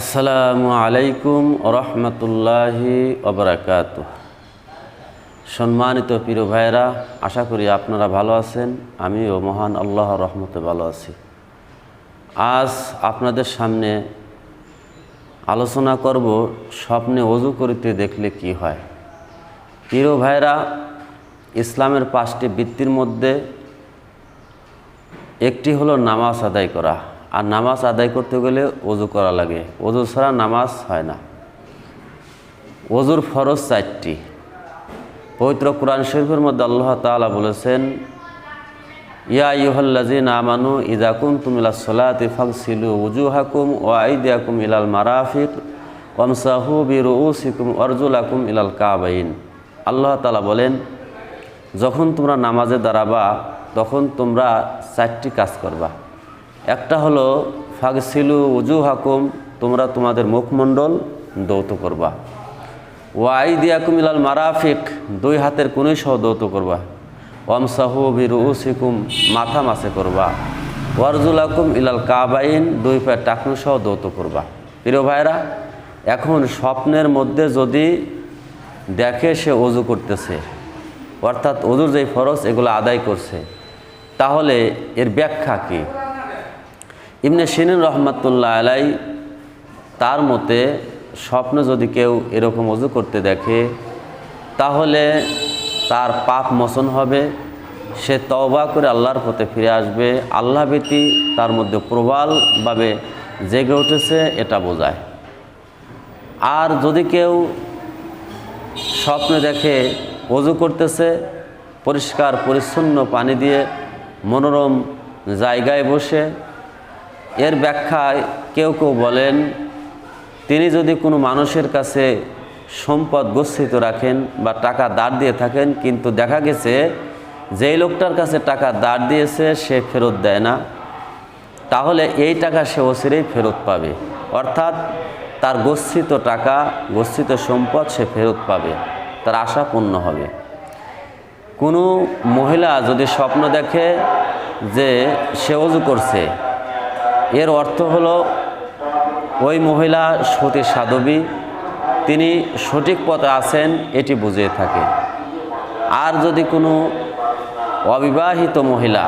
আসসালামু আলাইকুম রহমতুল্লাহি অবরাকাত সম্মানিত প্রিয় ভাইরা আশা করি আপনারা ভালো আছেন, আমিও মহান আল্লাহ রহমতে ভালো আছি। আজ আপনাদের সামনে আলোচনা করব স্বপ্নে অজু করিতে দেখলে কি হয়। প্রিয় ভাইরা ইসলামের পাঁচটি বৃত্তির মধ্যে একটি হলো নামাজ আদায় করা। আর নামাজ আদায় করতে গেলে অজু করা লাগে। অজু ছাড়া নামাজ হয় না। অজুর ফরজ চারটি। পবিত্র কোরআন শরীফের মধ্যে আল্লাহ তালা বলেছেন, ইয়া ইহল্লাজিন আমানু ইদাকুম তুমিলা সলাতি ফাগসিলু উজু হাকুম ও আইদিয়াকুম ইলাল মারাফিক ওমসাহু অর্জুল অরজুলাকুম ইলাল কাবাইন। আল্লাহ তালা বলেন, যখন তোমরা নামাজে দাঁড়াবা, তখন তোমরা চারটি কাজ করবা। একটা হলো, ফাগসিলু উজু হাকুম তোমরা তোমাদের মুখমণ্ডল দৌত করবা। ওয়াই দিয়াকুম ইলাল মারাফিক, দুই হাতের কোনোই সহ দৌত করবা। ওয়ামসাহু বিরু উসিকুম মাথা মাসে করবা। ওয়ারজুলাকুম ইলাল কাবাইন, দুই পায়ের টাকনু সহ দৌত করবা। প্রিয় ভাইরা এখন স্বপ্নের মধ্যে যদি দেখে সে অজু করতেছে, অর্থাৎ অজুর যেই ফরজ, এগুলো আদায় করছে, তাহলে এর ব্যাখ্যা কী? ইবনে সিনিন রহমাতুল্লাহ আলাই তার মতে, স্বপ্ন যদি কেউ এরকম অজু করতে দেখে, তাহলে তার পাপ মোচন হবে, সে তওবা করে আল্লাহর পথে ফিরে আসবে, আল্লাহ ভীতি তার মধ্যে প্রবলভাবে জেগে উঠেছে, এটা বোঝায়। আর যদি কেউ স্বপ্নে দেখে অজু করতেছে, পরিষ্কার, পরিচ্ছন্ন পানি দিয়ে মনোরম জায়গায় বসে এর ব্যাখ্যায় কেউ কেউ বলেন, তিনি যদি কোনো মানুষের কাছে সম্পদ গচ্ছিত রাখেন বা টাকা দাঁড় দিয়ে থাকেন, কিন্তু দেখা গেছে যেই লোকটার কাছে টাকা দাঁড় দিয়েছে, সে ফেরত দেয় না, তাহলে এই টাকা সে অচিরেই ফেরত পাবে। অর্থাৎ তার গচ্ছিত টাকা, গচ্ছিত সম্পদ সে ফেরত পাবে, তার আশা পূর্ণ হবে। কোনো মহিলা যদি স্বপ্ন দেখে যে সে অজু করছে এর অর্থ হলো, ওই মহিলা সতী সাধবী, তিনি সঠিক পথে আছেন, এটি বুঝিয়ে থাকে। আর যদি কোনো অবিবাহিত মহিলা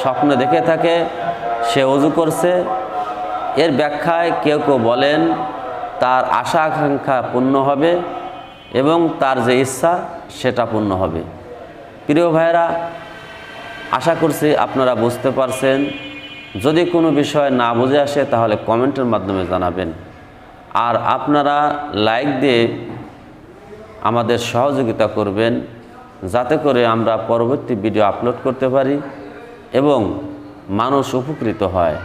স্বপ্ন দেখে থাকে, সে অজু করছে, এর ব্যাখ্যায় কেউ কেউ বলেন, তার আশা আকাঙ্ক্ষা পূর্ণ হবে এবং তার যে ইচ্ছা, সেটা পূর্ণ হবে। প্রিয় ভাইরা আশা করছি আপনারা বুঝতে পারছেন যদি কোনো বিষয় না বুঝে আসে, তাহলে কমেন্টের মাধ্যমে জানাবেন। আর আপনারা লাইক দিয়ে আমাদের সহযোগিতা করবেন, যাতে করে আমরা পরবর্তী ভিডিও আপলোড করতে পারি এবং মানুষ উপকৃত হয়।